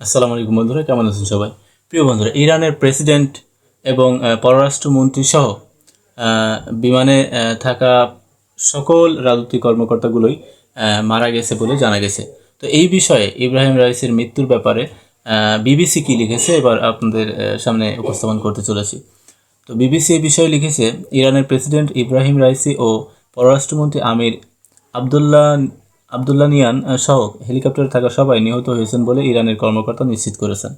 আসসালামু আলাইকুম বন্ধুরা, কেমন আছেন সবাই? প্রিয় বন্ধুরা, ইরানের প্রেসিডেন্ট এবং পররাষ্ট্রমন্ত্রী সহ বিমানে থাকা সকল রাজনৈতিক কর্মকর্তাগুলোই মারা গেছে বলে জানা গেছে। তো এই বিষয়ে ইব্রাহিম রাইসের মৃত্যুর ব্যাপারে বিবিসি কি লিখেছে এবার আপনাদের সামনে উপস্থাপন করতে চলেছি। তো বিবিসি এই বিষয়ে লিখেছে, ইরানের প্রেসিডেন্ট ইব্রাহিম রাইসি ও পররাষ্ট্রমন্ত্রী আমির আবদুল্লাহ আবদুল্লানিয়ান নিয়ান সহ হেলিকপ্টারে থাকা সবাই নিহত হয়েছেন বলে ইরানের কর্মকর্তা নিশ্চিত করেছেন।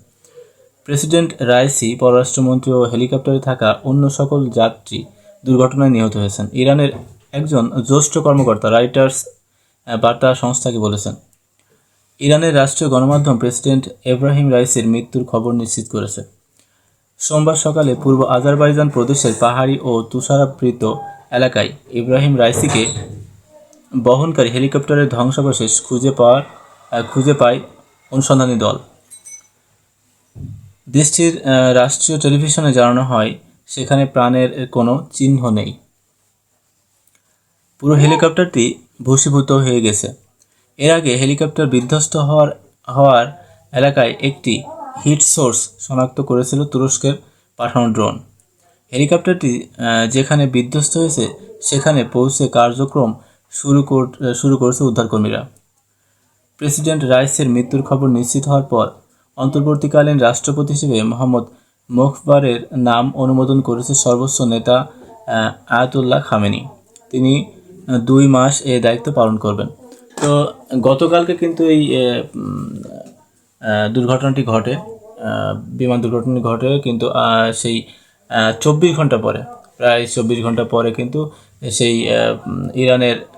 প্রেসিডেন্ট রাইসি, পররাষ্ট্রমন্ত্রী ও হেলিকপ্টারে থাকা অন্য সকল যাত্রী দুর্ঘটনায় নিহত হয়েছেন। ইরানের একজন জ্যেষ্ঠ কর্মকর্তা, রাইটার্স বার্তা সংস্থাকে বলেছেন। ইরানের রাষ্ট্রীয় গণমাধ্যম প্রেসিডেন্ট এব্রাহিম রাইসির মৃত্যুর খবর নিশ্চিত করেছে। সোমবার সকালে পূর্ব আজারবাইজান প্রদেশের পাহাড়ি ও তুষারাবৃত এলাকায় ইব্রাহিম রাইসিকে বহনকারী হেলিকপ্টারের ধ্বংসাবশেষ খুঁজে পাওয়ার খুঁজে পায় অনুসন্ধানী দল। দেশটির রাষ্ট্রীয় টেলিভিশনে জানানো হয়, সেখানে প্রাণের কোনো চিহ্ন নেই। পুরো হেলিকপ্টারটি ভূষীভূত হয়ে গেছে। এর আগে হেলিকপ্টার বিধ্বস্ত হওয়ার হওয়ার এলাকায় একটি হিট সোর্স শনাক্ত করেছিল তুরস্কের পাঠানো ড্রোন। হেলিকপ্টারটি যেখানে বিধ্বস্ত হয়েছে, সেখানে পৌঁছে কার্যক্রম শুরু কর- শুরু করেছে উদ্ধারকর্মীরা। প্রেসিডেন্ট রাইসের মৃত্যুর খবর নিশ্চিত হওয়ার পর অন্তর্বর্তীকালীন রাষ্ট্রপতি হিসেবে মোহাম্মদ মোখবারের নাম অনুমোদন করেছে সর্বোচ্চ নেতা আয়াতুল্লাহ খামেনি। তিনি দুই মাস এ দায়িত্ব পালন করবেন। তো গতকালকে কিন্তু এই দুর্ঘটনাটি ঘটে। বিমান দুর্ঘটনাটি ঘটে কিন্তু সেই চব্বিশ ঘণ্টা পরে, প্রায় চব্বিশ ঘণ্টা পরে কিন্তু সেই ইরানের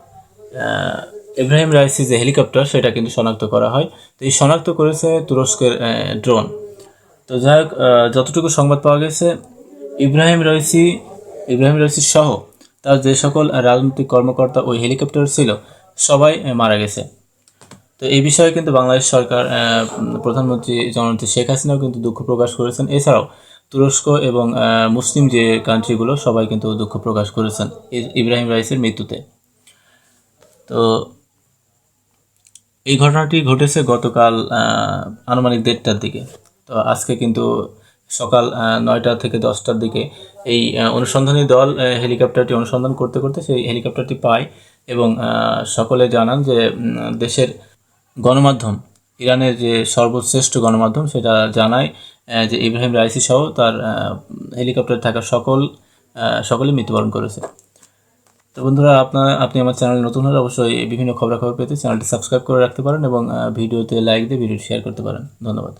ইব্রাহিম রাইসি যে হেলিকপ্টার, সেটা কিন্তু শনাক্ত করা হয়। তো এই শনাক্ত করেছে তুরস্কের ড্রোন। তো যাই হোক যতটুকু সংবাদ পাওয়া গেছে, ইব্রাহিম রাইসি ইব্রাহিম রাইসি সহ তার যে সকল রাজনৈতিক কর্মকর্তা ওই হেলিকপ্টার ছিল, সবাই মারা গেছে। তো এই বিষয়ে কিন্তু বাংলাদেশ সরকার প্রধানমন্ত্রী জননেত্রী শেখ হাসিনাও কিন্তু দুঃখ প্রকাশ করেছেন। এছাড়াও তুরস্ক এবং মুসলিম যে কান্ট্রিগুলো সবাই কিন্তু দুঃখ প্রকাশ করেছেন ইব্রাহিম রাইসের মৃত্যুতে। তো এই ঘটনাটি ঘটেছে গতকাল আনুমানিক দেড়টার দিকে। তো আজকে কিন্তু সকাল নয়টা থেকে দশটার দিকে এই অনুসন্ধানী দল হেলিকপ্টারটি অনুসন্ধান করতে করতে সেই হেলিকপ্টারটি পায় এবং সকলে জানান যে দেশের গণমাধ্যম, ইরানের যে সর্বশ্রেষ্ঠ গণমাধ্যম সেটা জানায় যে ইব্রাহিম রাইসি সহ তার হেলিকপ্টার থাকা সকল সকলে মৃত্যুবরণ করেছে। তো বন্ধুরা, আপনার, আপনি আমার চ্যানেল নতুন হলে অবশ্যই বিভিন্ন খবরাখবর পেতে চ্যানেলটি সাবস্ক্রাইব করে রাখতে পারেন এবং ভিডিওতে লাইক দিয়ে ভিডিও শেয়ার করতে পারেন। ধন্যবাদ।